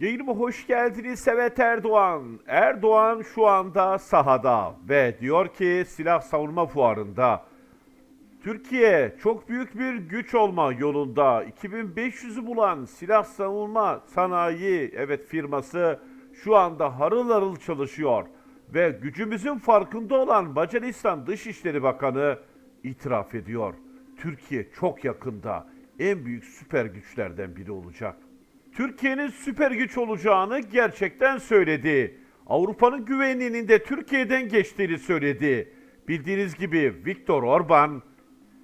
Yayınıma hoş geldiniz Sevet Erdoğan. Erdoğan şu anda sahada ve diyor ki silah savunma fuarında Türkiye çok büyük bir güç olma yolunda 2500'ü bulan silah savunma sanayi evet firması şu anda harıl harıl çalışıyor ve gücümüzün farkında olan Macaristan Dışişleri Bakanı itiraf ediyor. Türkiye çok yakında en büyük süper güçlerden biri olacak. Türkiye'nin süper güç olacağını gerçekten söyledi. Avrupa'nın güvenliğinin de Türkiye'den geçtiğini söyledi. Bildiğiniz gibi Viktor Orban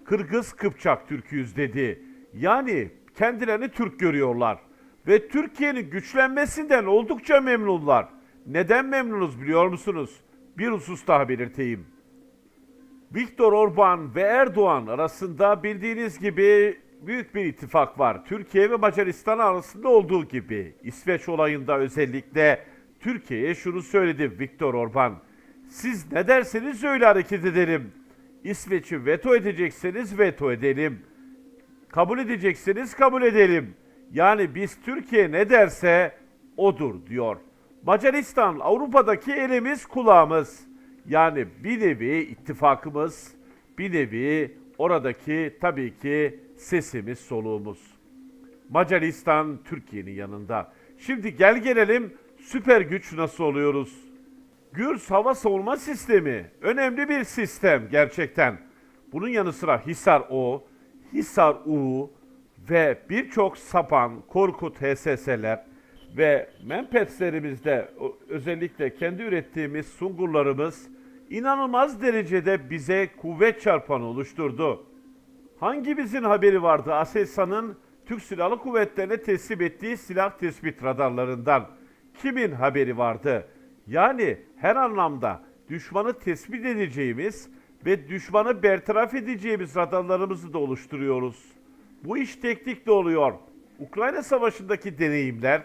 Kırgız Kıpçak Türküyüz dedi. Yani kendilerini Türk görüyorlar. Ve Türkiye'nin güçlenmesinden oldukça memnunlar. Neden memnunuz biliyor musunuz? Bir husus daha belirteyim. Viktor Orban ve Erdoğan arasında bildiğiniz gibi büyük bir ittifak var. Türkiye ve Macaristan arasında olduğu gibi. İsveç olayında özellikle Türkiye'ye şunu söyledi Viktor Orban. Siz ne derseniz öyle hareket edelim. İsveç'i veto edecekseniz veto edelim. Kabul edecekseniz kabul edelim. Yani biz Türkiye ne derse odur diyor. Macaristan Avrupa'daki elimiz kulağımız. Yani bir nevi ittifakımız, bir nevi oradaki tabii ki sesimiz soluğumuz. Macaristan Türkiye'nin yanında. Şimdi gel gelelim süper güç nasıl oluyoruz? Gürs hava savunma sistemi önemli bir sistem gerçekten. Bunun yanı sıra Hisar O, Hisar U ve birçok Sapan, Korkut HSS'ler ve Mempetslerimizde o- özellikle kendi ürettiğimiz sungurlarımız inanılmaz derecede bize kuvvet çarpanı oluşturdu. Hangimizin haberi vardı Aselsan'ın Türk Silahlı Kuvvetleri'ne teslim ettiği silah tespit radarlarından? Kimin haberi vardı? Yani her anlamda düşmanı tespit edeceğimiz ve düşmanı bertaraf edeceğimiz radarlarımızı da oluşturuyoruz. Bu iş teknikle oluyor. Ukrayna Savaşı'ndaki deneyimler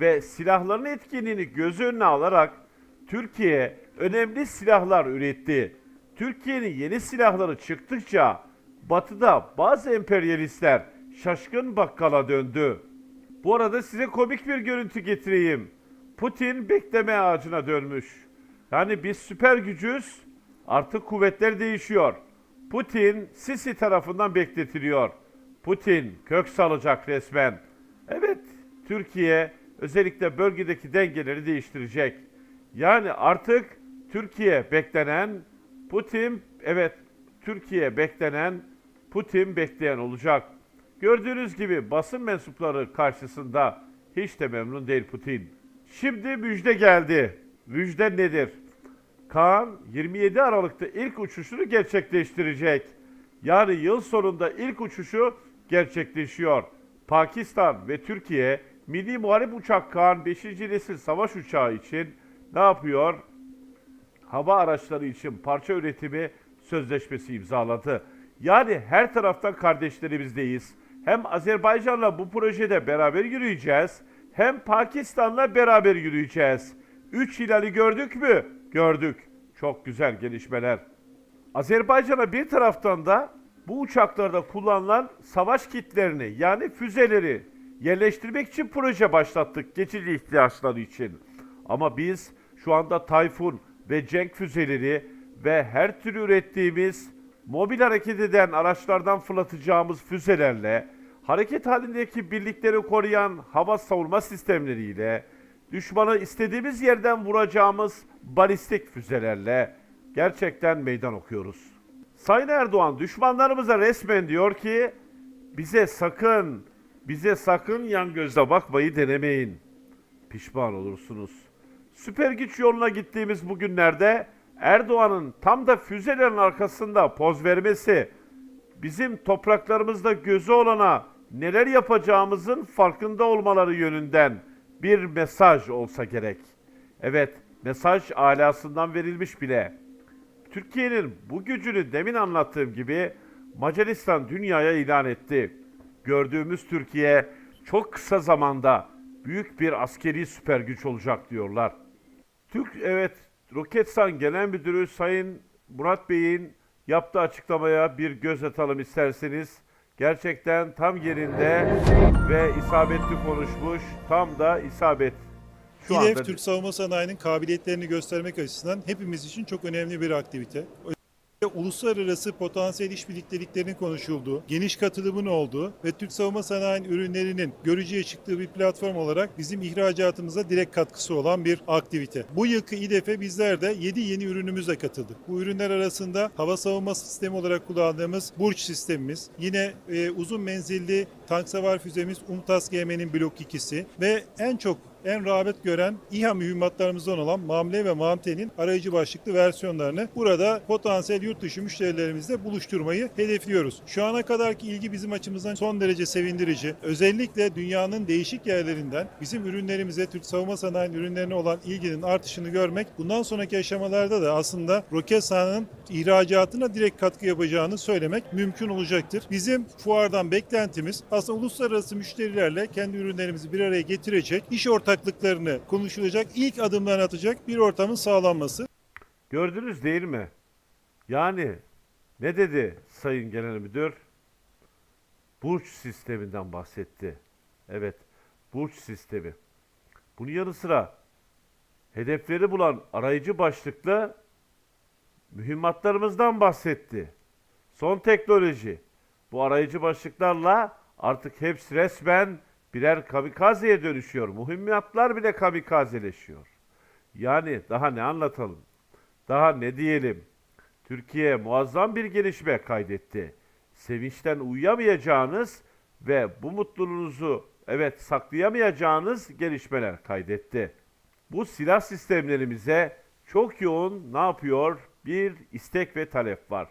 ve silahların etkinliğini göz önüne alarak Türkiye önemli silahlar üretti. Türkiye'nin yeni silahları çıktıkça Batı'da bazı emperyalistler şaşkın bakkala döndü. Bu arada size komik bir görüntü getireyim. Putin bekleme ağacına dönmüş. Yani biz süper gücüz, artık kuvvetler değişiyor. Putin Sisi tarafından bekletiliyor. Putin kök salacak resmen. Evet, Türkiye özellikle bölgedeki dengeleri değiştirecek. Yani artık Türkiye beklenen, Putin evet Türkiye beklenen, Putin bekleyen olacak. Gördüğünüz gibi basın mensupları karşısında hiç de memnun değil Putin. Şimdi müjde geldi. Müjde nedir? Kaan 27 Aralık'ta ilk uçuşunu gerçekleştirecek. Yani yıl sonunda ilk uçuşu gerçekleşiyor. Pakistan ve Türkiye Milli Muharip Uçak Kaan 5. nesil savaş uçağı için ne yapıyor? hava araçları için parça üretimi sözleşmesi imzaladı. Yani her taraftan kardeşlerimizdeyiz. Hem Azerbaycan'la bu projede beraber yürüyeceğiz, hem Pakistan'la beraber yürüyeceğiz. Üç hilali gördük mü? Gördük. Çok güzel gelişmeler. Azerbaycan'a bir taraftan da bu uçaklarda kullanılan savaş kitlerini yani füzeleri yerleştirmek için proje başlattık geçici ihtiyaçları için. Ama biz şu anda Tayfun ve Cenk füzeleri ve her türlü ürettiğimiz mobil hareket eden araçlardan fırlatacağımız füzelerle, hareket halindeki birlikleri koruyan hava savunma sistemleriyle, düşmanı istediğimiz yerden vuracağımız balistik füzelerle gerçekten meydan okuyoruz. Sayın Erdoğan düşmanlarımıza resmen diyor ki bize sakın, bize sakın yan gözle bakmayı denemeyin. Pişman olursunuz. Süper güç yoluna gittiğimiz bu günlerde Erdoğan'ın tam da füzelerin arkasında poz vermesi, bizim topraklarımızda gözü olana neler yapacağımızın farkında olmaları yönünden bir mesaj olsa gerek. Evet, mesaj alasından verilmiş bile. Türkiye'nin bu gücünü demin anlattığım gibi Macaristan dünyaya ilan etti. Gördüğümüz Türkiye çok kısa zamanda büyük bir askeri süper güç olacak diyorlar. Türk evet Roketsan Genel Müdürü Sayın Murat Bey'in yaptığı açıklamaya bir göz atalım isterseniz. gerçekten tam yerinde ve isabetli konuşmuş. Tam da isabet. Şu İDEF anda Türk savunma sanayinin kabiliyetlerini göstermek açısından hepimiz için çok önemli bir aktivite. Özellikle Uluslararası potansiyel işbirliklerinin konuşulduğu, geniş katılımın olduğu ve Türk savunma sanayinin ürünlerinin görücüye çıktığı bir platform olarak bizim ihracatımıza direkt katkısı olan bir aktivite. Bu yılki İDEF'e bizler de 7 yeni ürünümüzle katıldık. Bu ürünler arasında hava savunma sistemi olarak kullandığımız Burç sistemimiz, yine e, uzun menzilli tank savar füzemiz UMTAS GM'nin Blok 2'si ve en çok en rağbet gören İHA mühimmatlarımızdan olan Mamle ve Mamte'nin arayıcı başlıklı versiyonlarını burada potansiyel yurt dışı müşterilerimizle buluşturmayı hedefliyoruz. Şu ana kadarki ilgi bizim açımızdan son derece sevindirici. Özellikle dünyanın değişik yerlerinden bizim ürünlerimize, Türk savunma sanayinin ürünlerine olan ilginin artışını görmek bundan sonraki aşamalarda da aslında Roketsan'ın ihracatına direkt katkı yapacağını söylemek mümkün olacaktır. Bizim fuardan beklentimiz aslında uluslararası müşterilerle kendi ürünlerimizi bir araya getirecek, iş ortaklıklarını konuşulacak, ilk adımlarını atacak bir ortamın sağlanması. gördünüz değil mi? Yani ne dedi Sayın Genel Müdür? Burç sisteminden bahsetti. Evet, burç sistemi. Bunun yanı sıra hedefleri bulan arayıcı başlıklı mühimmatlarımızdan bahsetti. Son teknoloji. Bu arayıcı başlıklarla artık hepsi resmen birer kamikazeye dönüşüyor. Mühimmatlar bile kamikazeleşiyor. Yani daha ne anlatalım? Daha ne diyelim? Türkiye muazzam bir gelişme kaydetti. Sevinçten uyuyamayacağınız ve bu mutluluğunuzu evet saklayamayacağınız gelişmeler kaydetti. Bu silah sistemlerimize çok yoğun ne yapıyor? Bir istek ve talep var.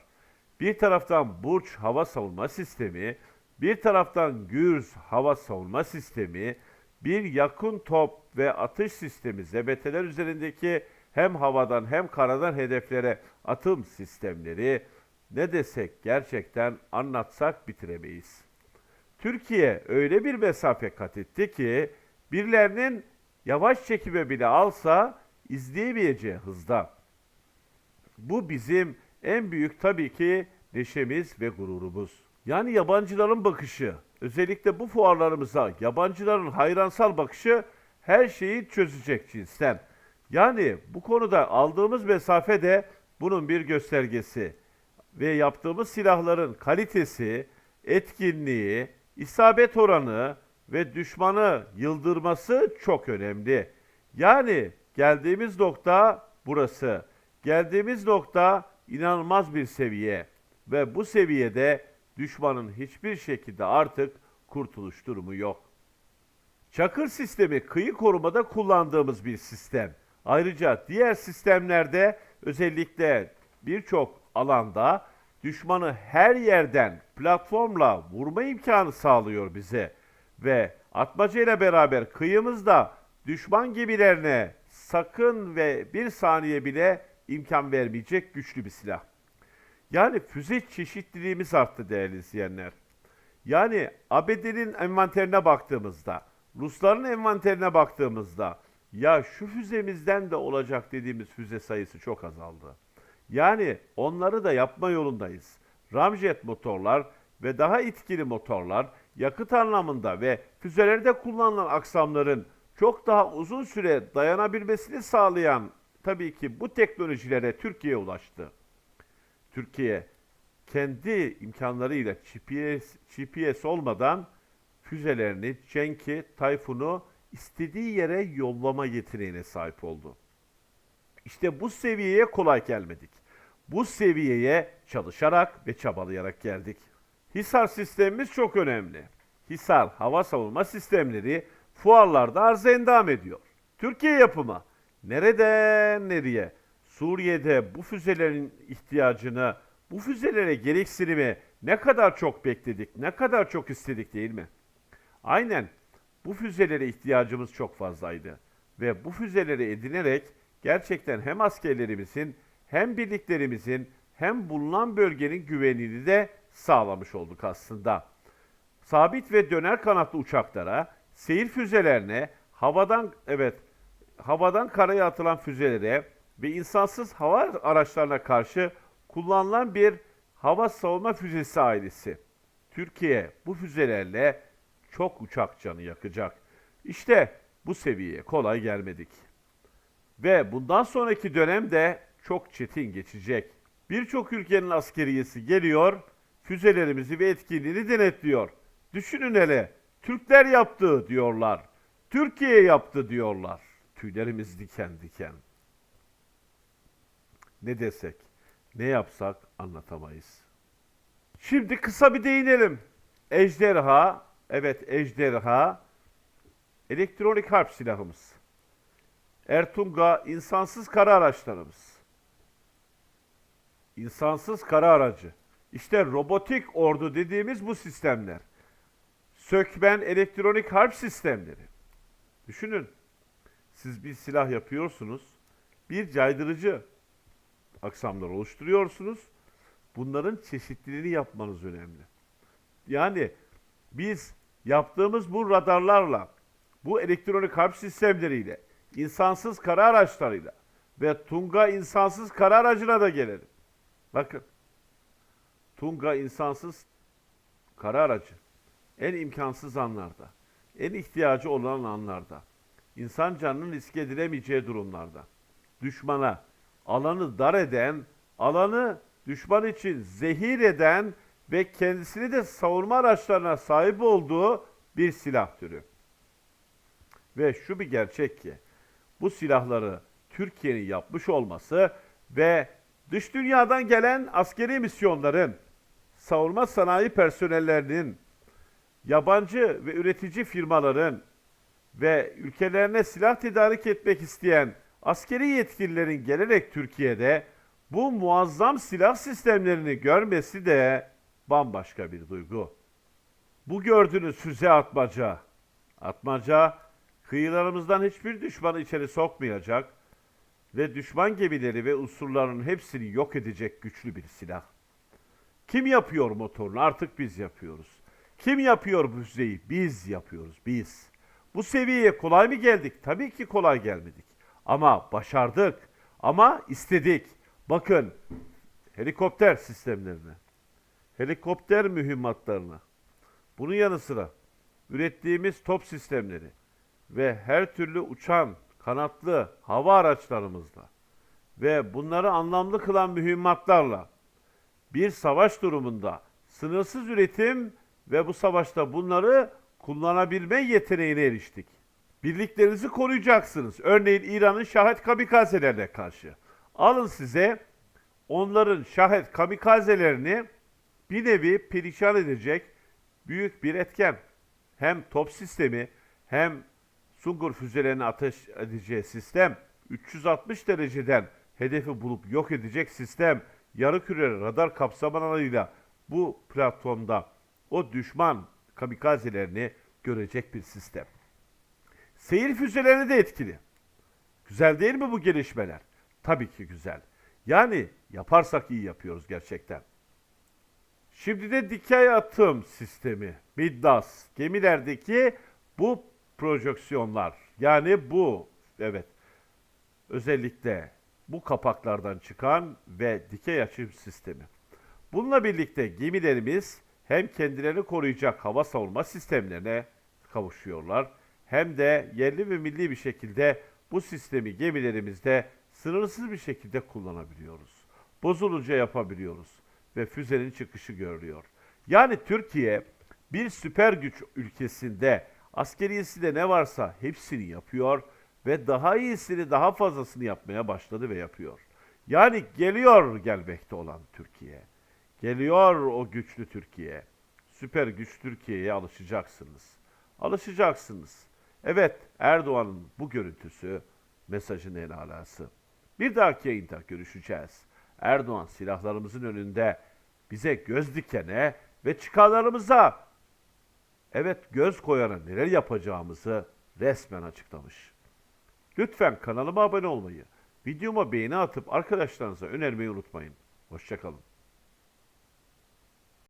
Bir taraftan Burç hava savunma sistemi, bir taraftan Gürz hava savunma sistemi, bir yakın top ve atış sistemi ZBT'ler üzerindeki hem havadan hem karadan hedeflere atım sistemleri ne desek gerçekten anlatsak bitiremeyiz. Türkiye öyle bir mesafe kat etti ki birilerinin yavaş çekime bile alsa izleyemeyeceği hızda. Bu bizim en büyük tabii ki neşemiz ve gururumuz. Yani yabancıların bakışı, özellikle bu fuarlarımıza yabancıların hayransal bakışı her şeyi çözecek cinsten. Yani bu konuda aldığımız mesafe de bunun bir göstergesi. Ve yaptığımız silahların kalitesi, etkinliği, isabet oranı ve düşmanı yıldırması çok önemli. Yani geldiğimiz nokta burası. Geldiğimiz nokta inanılmaz bir seviye ve bu seviyede düşmanın hiçbir şekilde artık kurtuluş durumu yok. Çakır sistemi kıyı korumada kullandığımız bir sistem. Ayrıca diğer sistemlerde özellikle birçok alanda düşmanı her yerden platformla vurma imkanı sağlıyor bize. Ve atmaca ile beraber kıyımızda düşman gemilerine sakın ve bir saniye bile imkan vermeyecek güçlü bir silah. Yani füze çeşitliliğimiz arttı değerli izleyenler. Yani ABD'nin envanterine baktığımızda, Rusların envanterine baktığımızda ya şu füzemizden de olacak dediğimiz füze sayısı çok azaldı. Yani onları da yapma yolundayız. Ramjet motorlar ve daha etkili motorlar yakıt anlamında ve füzelerde kullanılan aksamların çok daha uzun süre dayanabilmesini sağlayan tabii ki bu teknolojilere Türkiye ulaştı. Türkiye kendi imkanlarıyla GPS, GPS olmadan füzelerini, Cenk'i, Tayfun'u istediği yere yollama yeteneğine sahip oldu. İşte bu seviyeye kolay gelmedik. Bu seviyeye çalışarak ve çabalayarak geldik. Hisar sistemimiz çok önemli. Hisar hava savunma sistemleri fuarlarda arıza endam ediyor. Türkiye yapımı nereden nereye? Suriye'de bu füzelerin ihtiyacını, bu füzelere gereksinimi ne kadar çok bekledik, ne kadar çok istedik değil mi? Aynen bu füzelere ihtiyacımız çok fazlaydı. Ve bu füzeleri edinerek gerçekten hem askerlerimizin hem birliklerimizin hem bulunan bölgenin güvenliğini de sağlamış olduk aslında. Sabit ve döner kanatlı uçaklara, seyir füzelerine, havadan evet havadan karaya atılan füzelere ve insansız hava araçlarına karşı kullanılan bir hava savunma füzesi ailesi. Türkiye bu füzelerle çok uçak canı yakacak. İşte bu seviyeye kolay gelmedik. Ve bundan sonraki dönemde çok çetin geçecek. Birçok ülkenin askeriyesi geliyor, füzelerimizi ve etkinliğini denetliyor. Düşünün hele, Türkler yaptı diyorlar. Türkiye yaptı diyorlar. Tüylerimiz diken diken. Ne desek, ne yapsak anlatamayız. Şimdi kısa bir değinelim. Ejderha, evet ejderha, elektronik harp silahımız. Ertunga insansız kara araçlarımız. İnsansız kara aracı. İşte robotik ordu dediğimiz bu sistemler. Sökmen elektronik harp sistemleri. Düşünün. Siz bir silah yapıyorsunuz. Bir caydırıcı aksamlar oluşturuyorsunuz. Bunların çeşitliliğini yapmanız önemli. Yani biz yaptığımız bu radarlarla, bu elektronik harp sistemleriyle, insansız kara araçlarıyla ve Tunga insansız kara aracına da gelelim. Bakın. Tunga insansız kara aracı en imkansız anlarda, en ihtiyacı olan anlarda, insan canının riske edilemeyeceği durumlarda, düşmana alanı dar eden, alanı düşman için zehir eden ve kendisini de savunma araçlarına sahip olduğu bir silah türü. Ve şu bir gerçek ki bu silahları Türkiye'nin yapmış olması ve dış dünyadan gelen askeri misyonların, savunma sanayi personellerinin, yabancı ve üretici firmaların ve ülkelerine silah tedarik etmek isteyen askeri yetkililerin gelerek Türkiye'de bu muazzam silah sistemlerini görmesi de bambaşka bir duygu. Bu gördüğünüz füze atmaca, atmaca kıyılarımızdan hiçbir düşmanı içeri sokmayacak ve düşman gemileri ve unsurların hepsini yok edecek güçlü bir silah. Kim yapıyor motorunu? Artık biz yapıyoruz. Kim yapıyor bu füzeyi? Biz yapıyoruz, biz. Bu seviyeye kolay mı geldik? Tabii ki kolay gelmedik. Ama başardık. Ama istedik. Bakın helikopter sistemlerine, helikopter mühimmatlarına, bunun yanı sıra ürettiğimiz top sistemleri ve her türlü uçan, kanatlı hava araçlarımızla ve bunları anlamlı kılan mühimmatlarla bir savaş durumunda sınırsız üretim ve bu savaşta bunları kullanabilme yeteneğine eriştik. Birliklerinizi koruyacaksınız. Örneğin İran'ın şahet kamikazelerine karşı. Alın size onların şahet kamikazelerini bir nevi perişan edecek büyük bir etken. Hem top sistemi hem Sungur füzelerini ateş edeceği sistem, 360 dereceden hedefi bulup yok edecek sistem, yarı küre radar kapsam alanıyla bu platformda o düşman kamikazelerini görecek bir sistem. Seyir füzelerine de etkili. Güzel değil mi bu gelişmeler? Tabii ki güzel. Yani yaparsak iyi yapıyoruz gerçekten. Şimdi de dikey atım sistemi, MIDDAS, gemilerdeki bu projeksiyonlar. Yani bu, evet, özellikle bu kapaklardan çıkan ve dikey açım sistemi. Bununla birlikte gemilerimiz hem kendilerini koruyacak hava savunma sistemlerine kavuşuyorlar hem de yerli ve milli bir şekilde bu sistemi gemilerimizde sınırsız bir şekilde kullanabiliyoruz. Bozulunca yapabiliyoruz ve füzenin çıkışı görülüyor. Yani Türkiye bir süper güç ülkesinde askeriyesi de ne varsa hepsini yapıyor ve daha iyisini daha fazlasını yapmaya başladı ve yapıyor. Yani geliyor gelmekte olan Türkiye. Geliyor o güçlü Türkiye. Süper güç Türkiye'ye alışacaksınız. Alışacaksınız. Evet Erdoğan'ın bu görüntüsü mesajın en alası. Bir dahaki yayında görüşeceğiz. Erdoğan silahlarımızın önünde bize göz dikene ve çıkarlarımıza evet göz koyana neler yapacağımızı resmen açıklamış. Lütfen kanalıma abone olmayı, videoma beğeni atıp arkadaşlarınıza önermeyi unutmayın. Hoşçakalın.